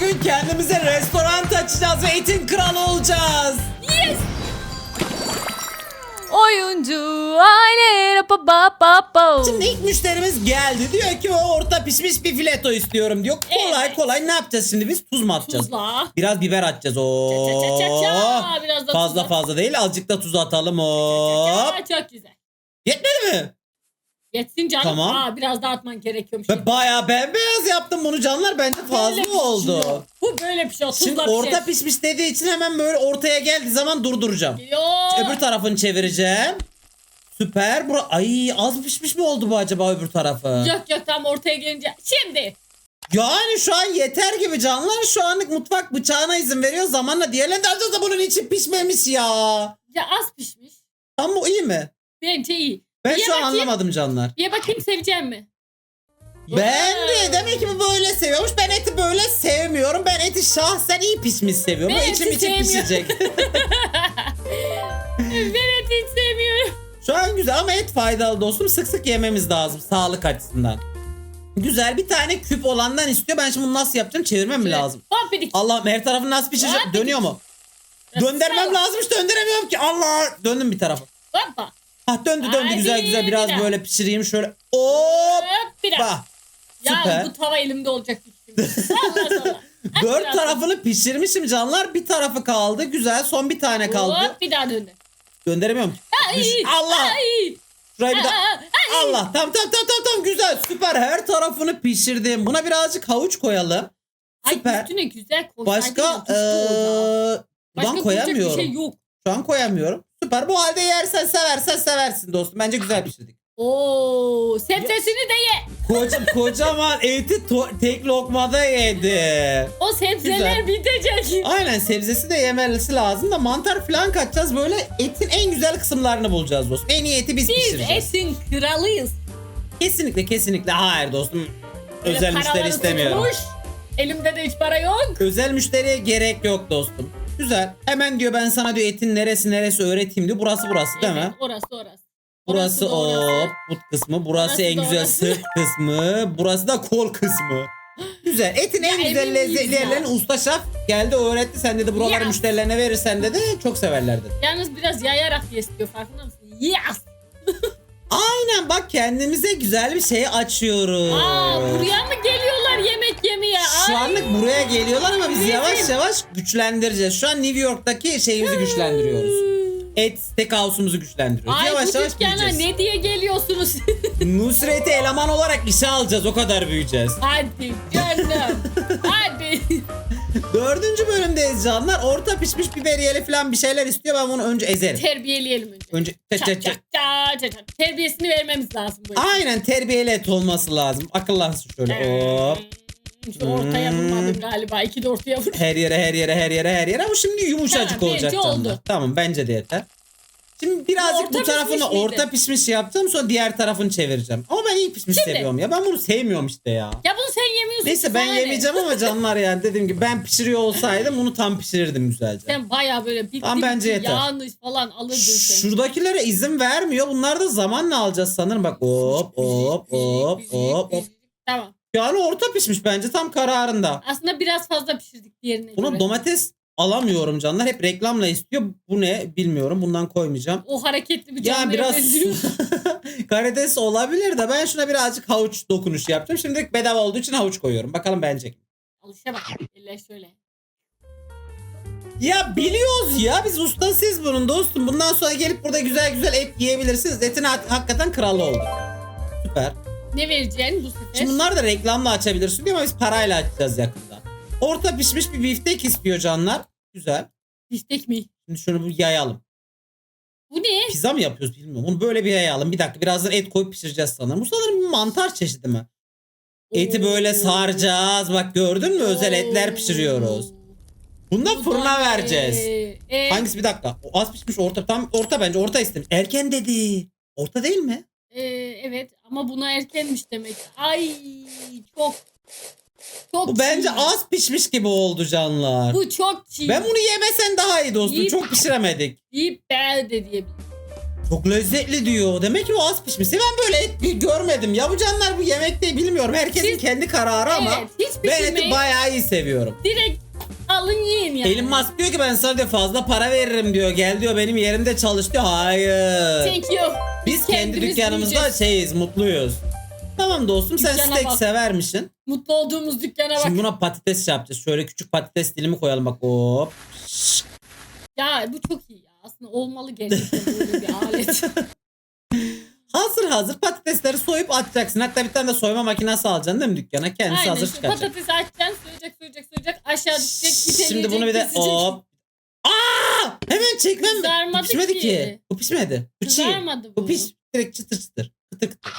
Bugün kendimize restoran açacağız ve etin kralı olacağız. Yes! Oyuncu aile pa pa pa pa. Şimdi ilk müşterimiz geldi. Diyor ki o orta pişmiş bir fileto istiyorum diyor. Kolay Evet. kolay ne yapacağız şimdi biz? Tuz mu atacağız? Tuzla. Biraz biber atacağız. Oo. Ça ça ça ça. Biraz da Fazla tuz at. fazla değil. Azıcık da tuz atalım. Ça ça. Çok güzel. Yetmedi mi? Yetsin canım. Tamam. Aa, biraz daha atman gerekiyormuş. Ben bayağı bembeyaz yaptım bunu canlar. Bence fazla Böyle oldu. pişiyor. Bu böyle pişiyor. Tuzla Şimdi pişer. orta pişmiş dediği için hemen böyle ortaya geldiği zaman durduracağım. Yok. Öbür tarafını çevireceğim. Süper. Bura Ay az pişmiş mi oldu bu acaba öbür tarafı? Yok yok tam ortaya gelince. Şimdi. Yani şu an yeter gibi canlar. Şu anlık mutfak bıçağına izin veriyor. Zamanla diğerlerini de alacağız da bunun içi pişmemiş ya. Ya az pişmiş. Tam bu iyi mi? Bence iyi. Ben Ye şu an bakayım. anlamadım canlar. Bir bakayım seveceğim mi? Ben de demek ki bu böyle seviyormuş. Ben eti böyle sevmiyorum. Ben eti şahsen iyi pişmiş seviyorum. Ben içim eti içim sevmiyorum. pişecek. ben eti hiç sevmiyorum. Şu an güzel ama et faydalı dostum. Sık sık yememiz lazım sağlık açısından. Güzel bir tane küp olandan istiyor. Ben şimdi bunu nasıl yapacağım? Çevirmem mi lazım? Hop bir Allah'ım her tarafı nasıl pişecek? Hadi. Dönüyor mu? Döndürmem sağ- lazımmış döndüremiyorum ki. Allah! Döndüm bir tarafa. Hoppa. Hah döndü döndü Hadi güzel güzel biraz biraz. böyle pişireyim şöyle. Hop! Biraz. Bah. Ya Süper. bu tava elimde olacak. şimdi. At Dört biraz. tarafını pişirmişim canlar. Bir tarafı kaldı. Güzel. Son bir tane kaldı. Hop bir daha döndü. Döndüremiyorum. ki. Ay, Düş- Allah! Ay. Şurayı bir daha. Ay. Allah. Tam tam tam tam tam güzel. Süper. Her tarafını pişirdim. Buna birazcık havuç koyalım. Ay Süper. üstüne güzel koysaydın Başka eee Başka koyacak koyamıyorum. bir şey yok. Şu an koyamıyorum. Süper. Bu halde yersen seversen seversin dostum. Bence güzel pişirdik. Oo, sebzesini de ye. Koca, kocaman eti to- tek lokmada yedi. O sebzeler Güzel. bitecek. Aynen sebzesi de yemesi lazım da mantar falan katacağız. Böyle etin en güzel kısımlarını bulacağız dostum. En iyi eti biz, Biz pişireceğiz. etin kralıyız. Kesinlikle kesinlikle. Hayır dostum. Özel müşteri paraları istemiyorum. tutmuş, Elimde de hiç para yok. Özel müşteriye gerek yok dostum. Güzel. Hemen diyor ben sana diyor etin neresi neresi öğreteyim diyor. Burası burası değil Evet, mi? Orası orası. Burası da o orası. but kısmı. Burası Orası en da güzel orası. sırt kısmı. Burası da kol kısmı. Güzel. Etin en Ya güzel emin miyiz ya? usta şef geldi öğretti. Sen dedi buraları Ya. müşterilerine verirsen dedi çok severler dedi. Yalnız biraz yayarak ye istiyor farkında mısın? Yes. Aynen bak kendimize güzel bir şey açıyoruz. Aa buraya mı geliyorlar yemek yemeye? Şu Ay. anlık buraya geliyorlar ama biz yavaş yavaş güçlendireceğiz. Şu an New York'taki şeyimizi güçlendiriyoruz. Et steakhouse'umuzu güçlendiriyoruz. Ay yavaş bu yavaş dükkana büyüyeceğiz. ne diye geliyorsunuz? Nusret'i eleman olarak işe alacağız. O kadar büyüyeceğiz. Hadi canım. Hadi. Dördüncü bölümdeyiz canlar. Orta pişmiş biberiyeli falan bir şeyler istiyor. Ben bunu önce ezerim. Terbiyeleyelim önce. Önce çat Çat çat. Terbiyesini vermemiz lazım bu işin. Aynen terbiyeli et olması lazım. Akıllansın şöyle. Hop. Şu ortaya Hmm. vurmadım galiba. İki de ortaya vur. Her yere her yere her yere her yere. Bu şimdi yumuşacık Tamam, olacak bence canlar. oldu. Tamam bence de yeter. Şimdi birazcık orta bu tarafını pişmiş miydi? orta pişmiş yapacağım sonra diğer tarafını çevireceğim. Ama ben iyi pişmiş Şimdi- seviyorum ya. Ben bunu sevmiyorum işte ya. Ya yemiyorsun. Neyse ben yemeyeceğim ama canlar yani dediğim gibi ben pişiriyor olsaydım bunu tam pişirirdim güzelce. Sen baya böyle bitti Tamam, bence bitti yeter. yağını falan alırdın sen. Şuradakilere izin vermiyor. Bunlar da zamanla alacağız sanırım. Bak hop hop hop hop hop. Tamam. Yani orta pişmiş bence tam kararında. Aslında biraz fazla pişirdik diğerine Buna göre. domates alamıyorum canlar. Hep reklamla istiyor. Bu ne bilmiyorum. Bundan koymayacağım. o hareketli bir Ya canlıya biraz karides olabilir de ben şuna birazcık havuç dokunuşu yapacağım. Şimdilik bedava olduğu için havuç koyuyorum. Bakalım beğenecek mi? Alışa bak. Eller şöyle. Ya biliyoruz ya biz ustasıyız bunun dostum. Bundan sonra gelip burada güzel güzel et yiyebilirsiniz. Etin hak- hakikaten kralı oldu. Süper. Ne vereceksin bu sefer? Şimdi bunlar da reklamla açabilirsin diyor ama biz parayla açacağız yakında. Orta pişmiş bir biftek istiyor canlar. Güzel. Biftek mi? Şimdi şunu bir yayalım. Bu ne? Pizza mı yapıyoruz bilmiyorum. Bunu böyle bir yayalım. Bir dakika birazdan et koyup pişireceğiz sanırım. Bu sanırım mantar çeşidi mi? Eti böyle saracağız. Bak gördün mü? Özel etler pişiriyoruz. Bunu da fırına vereceğiz. Ee, Hangisi bir dakika. O az pişmiş orta. Tam orta bence. Orta istemiş. Erken dedi. Orta değil mi? e, evet ama buna erkenmiş demek. Ay çok çok Bu bence çiğ. az pişmiş gibi oldu canlar. Bu çok çiğ. Ben bunu yemesen daha iyi dostum. İyi. Çok pişiremedik. Yiyip beğen de diyebilirim. Çok lezzetli diyor. Demek ki bu az pişmiş. Ben böyle et görmedim. Ya bu canlar bu yemek değil bilmiyorum. Herkesin Siz- kendi kararı ama. Evet hiç Ben eti bayağı iyi seviyorum. direkt alın yiyin yani. Elon Musk diyor ki ben sana diyor fazla para veririm diyor. Gel diyor benim yerimde çalış diyor. Hayır. Thank you. Biz kendi kendimiz dükkanımızda yiyeceğiz. şeyiz, mutluyuz. Tamam dostum sen Dükkana steak bak. severmişsin. Mutlu olduğumuz dükkana bak. Şimdi buna patates yapacağız. Şöyle küçük patates dilimi koyalım bak. Hop. Ya bu çok iyi ya. Aslında olmalı gerçekten böyle bir alet. Hazır hazır patatesleri soyup atacaksın. Hatta bir tane de soyma makinesi alacaksın değil mi dükkana? Kendisi Aynen. hazır şu çıkaracak. Patatesi açacaksın, soyacak, soyacak, soyacak. Aşağı düşecek, Şimdi bunu bir de kesecek. hop. Aa! Hemen çekmem. Kızarmadı pişmedi ki. ki. Bu pişmedi. Bu çiğ. Kızarmadı Bu bu. piş. Direkt çıtır çıtır. Kıtır kıtır.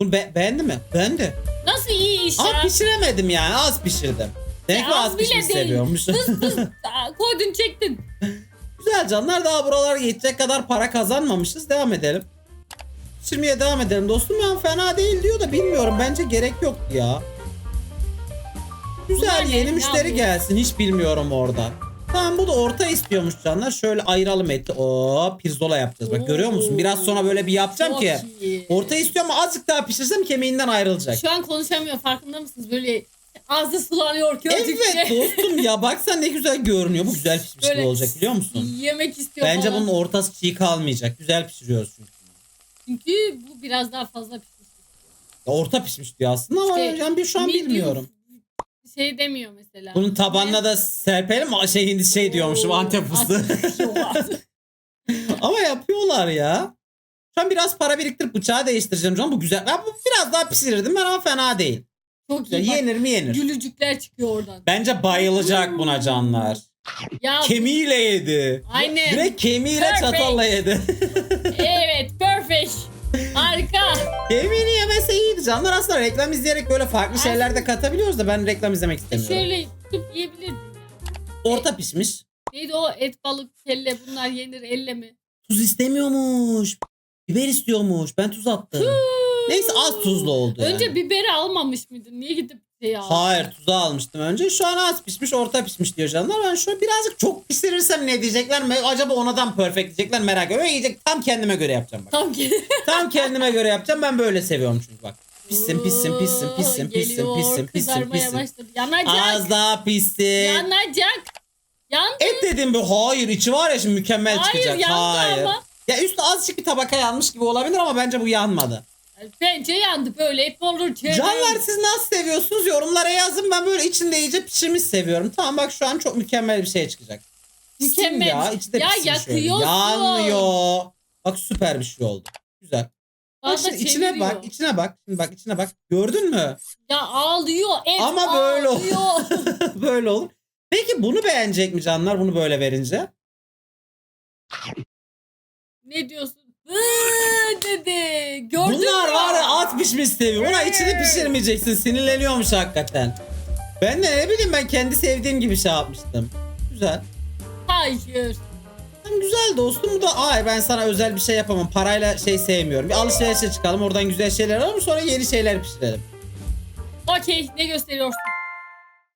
Bunu be beğendi mi? Beğendi. Nasıl iyi iş Ama ya? pişiremedim yani. Az pişirdim. Demek ki Ya az az bile pişmiş değil. seviyormuş. Fıs Aa, koydun çektin. Güzel canlar daha buralara yetecek kadar para kazanmamışız. Devam edelim. Pişirmeye devam edelim dostum. Ya fena değil diyor da bilmiyorum. Bence gerek yok ya. Güzel Bunlar ne? yeni Ne müşteri yapıyor? gelsin. Hiç bilmiyorum orada. Tamam bu da orta istiyormuş canlar. Şöyle ayıralım eti. Oo pirzola yapacağız. Bak görüyor musun? Biraz sonra böyle bir yapacağım Çok ki. iyi. Orta istiyorum ama azıcık daha pişirsem kemiğinden ayrılacak. Şu an konuşamıyor farkında mısınız? Böyle ağzı sulanıyor gördükçe. Evet dostum ya baksan ne güzel görünüyor. Bu güzel pişmiş gibi Böyle olacak biliyor musun? Yemek istiyor Bence falan. bunun ortası çiğ kalmayacak. Güzel pişiriyoruz çünkü. Çünkü bu biraz daha fazla pişmiş. Ya Orta pişmiş diyor aslında ama İşte yani bir şu an medium bilmiyorum. Şey demiyor mesela. Bunun tabanına da serpelim mi? Şey hindi şey diyormuşum Antep fıstığı. Ama yapıyorlar ya. Şu an biraz para biriktirip bıçağı değiştireceğim canım. Bu güzel. Ben bu biraz daha pişirirdim ben ama fena değil. Çok iyi. Bak, yenir mi yenir. gülücükler çıkıyor oradan. Bence bayılacak buna canlar. Ya Kemiğiyle yedi. Aynen. Direkt kemiğiyle Perfect. çatalla yedi. evet perfect. Harika. Kemiğini canlar. Aslında reklam izleyerek böyle farklı şeyler de katabiliyoruz da ben reklam izlemek istemiyorum. Şöyle tutup yiyebilirdin. Orta pişmiş. Neydi o et balık kelle bunlar yenir elle mi? Tuz istemiyormuş. Biber istiyormuş. Ben tuz attım. Neyse az tuzlu oldu Önce yani. biberi almamış mıydın? Niye gidip şey aldın? Hayır tuzu almıştım önce. Şu an az pişmiş orta pişmiş diyor canlar. Ben şöyle birazcık çok pişirirsem ne diyecekler? mi? Acaba onadan perfect diyecekler merak ediyorum. Yiyecek tam kendime göre yapacağım bak. Tam ki. tam kendime göre yapacağım. Ben böyle seviyorum çünkü bak. Pişsin pişsin pişsin Oo, pişsin geliyor, kızarmaya pişsin. başladı. Yanacak. Az daha pişsin. Yanacak. Yandı. Et dedim bu hayır içi var ya şimdi mükemmel Hayır, çıkacak. yandı Hayır. ama. Ya üstü azıcık bir tabaka yanmış gibi olabilir ama bence bu yanmadı. Bence yandı böyle hep olur. Canlar siz nasıl seviyorsunuz yorumlara yazın. Ben böyle içinde iyice pişirmiş seviyorum. Tamam bak şu an çok mükemmel bir şey çıkacak. Pişsin Mükemmel. Ya, içi de Ya şöyle. yakıyorsun. Yanmıyor. Bak süper bir şey oldu. Güzel. Bak şimdi içine bak, içine bak. Şimdi bak içine bak. Gördün mü? Ya ağlıyor. Et Ama böyle ol- ağlıyor. böyle olur. Peki bunu beğenecek mi canlar bunu böyle verince? ne diyorsun? Iıı dedi. Gördün Bunlar mü? var ya az pişmiş seviyor. Buna içini pişirmeyeceksin. Sinirleniyormuş hakikaten. Ben de ne bileyim ben kendi sevdiğim gibi şey yapmıştım. Güzel. Hayır. Güzel dostum. Bu da ay ben sana özel bir şey yapamam. Parayla şey sevmiyorum. Bir alışverişe çıkalım. Oradan güzel şeyler alalım. Sonra yeni şeyler pişirelim. Okey ne gösteriyorsun?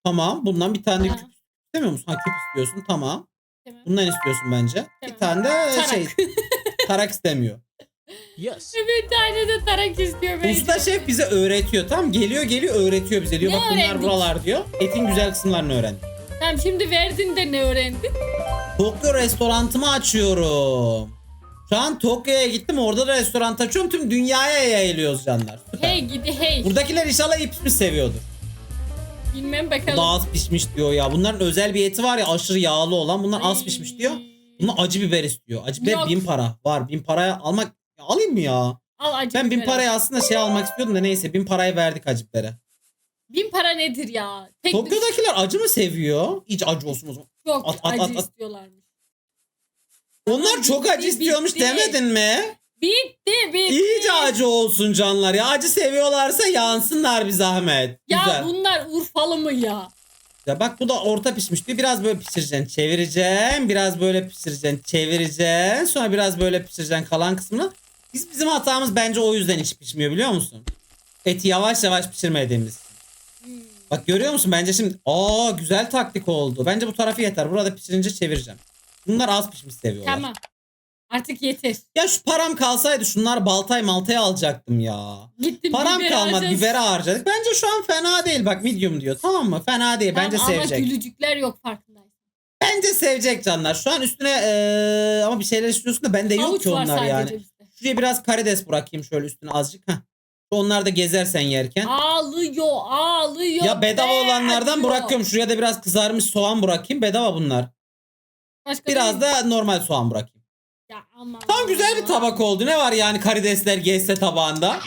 Tamam. Bundan bir tane Ha. küp istemiyor musun? Ha küp istiyorsun. Tamam. Tamam. Bundan istiyorsun bence. Tamam. Bir tane de Tarak. şey tarak istemiyor. Yes. Bir tane de tarak istiyor. bence. Usta şef bize öğretiyor. Tamam geliyor geliyor öğretiyor bize diyor. Ne Bak bunlar öğrendik? buralar diyor. Etin güzel kısımlarını öğren. Tamam şimdi verdin de ne öğrendin? Tokyo restorantımı açıyorum. Şu an Tokyo'ya gittim orada da restoran açıyorum. Tüm dünyaya yayılıyoruz canlar. Süper. Hey gidi hey. Buradakiler inşallah pişmiş seviyordur. Bilmem Bu bakalım. da az pişmiş diyor ya. Bunların özel bir eti var ya aşırı yağlı olan. Bunlar az Ay. pişmiş diyor. Bunlar acı biber istiyor. Acı biber Yok. bin para. Var bin paraya almak Ya alayım mı ya? Al acı Ben bin paraya aslında şey almak istiyordum da neyse bin parayı verdik acı bibere. Bin para nedir ya? Tek Tokyo'dakiler acı mı seviyor? Hiç acı olsun o zaman. çok At, at, acı at, at. istiyorlarmış. Onlar Tamam, çok bitti, acı istiyormuş bitti. demedin mi? Bitti bitti. İyice acı olsun canlar ya. Acı seviyorlarsa yansınlar bir zahmet. Ya Güzel. bunlar Urfalı mı ya? Ya bak bu da orta pişmiş diyor. Biraz böyle pişireceksin. Çevireceksin. Biraz böyle pişireceksin. Çevireceksin. Sonra biraz böyle pişireceksin kalan kısmını. Biz bizim hatamız bence o yüzden hiç pişmiyor biliyor musun? Eti yavaş yavaş pişirmediğimiz. Bak görüyor musun? Bence şimdi aa güzel taktik oldu. Bence bu tarafı yeter. Burada pişirince çevireceğim. Bunlar az pişmiş seviyorlar. Tamam. Artık yeter. Ya şu param kalsaydı şunlar baltay maltaya alacaktım ya. Gittim Param biber kalmadı alacağız. bibere harcadık. Bence şu an fena değil bak medium diyor tamam mı? Fena değil bence Tamam, sevecek. Ama gülücükler yok farkındayım. Bence sevecek canlar. Şu an üstüne eee, ama bir şeyler istiyorsun da bende yok Havuç ki var onlar sadece yani. bizde. Şuraya biraz karides bırakayım şöyle üstüne azıcık. Heh. Onlar da gezersen yerken. Ağlıyor ağlıyor. Ya bedava be, olanlardan acıyor. bırakıyorum. Şuraya da biraz kızarmış soğan bırakayım. Bedava bunlar. Başka Biraz da normal soğan bırakayım. Ya aman. Tam güzel bir tabak oldu. Ne var yani karidesler gezse tabağında?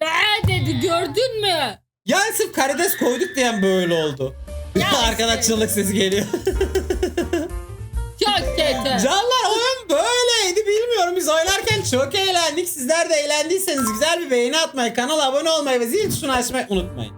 Be dedi gördün mü? Yani sırf karides koyduk diyen böyle oldu. Ya Arkadan çığlık sesi geliyor. Çok kötü. Canlar oyun böyleydi bilmiyorum. Biz oynarken çok eğlendik. Sizler de eğlendiyseniz güzel bir beğeni atmayı, kanala abone olmayı ve zil tuşunu açmayı unutmayın.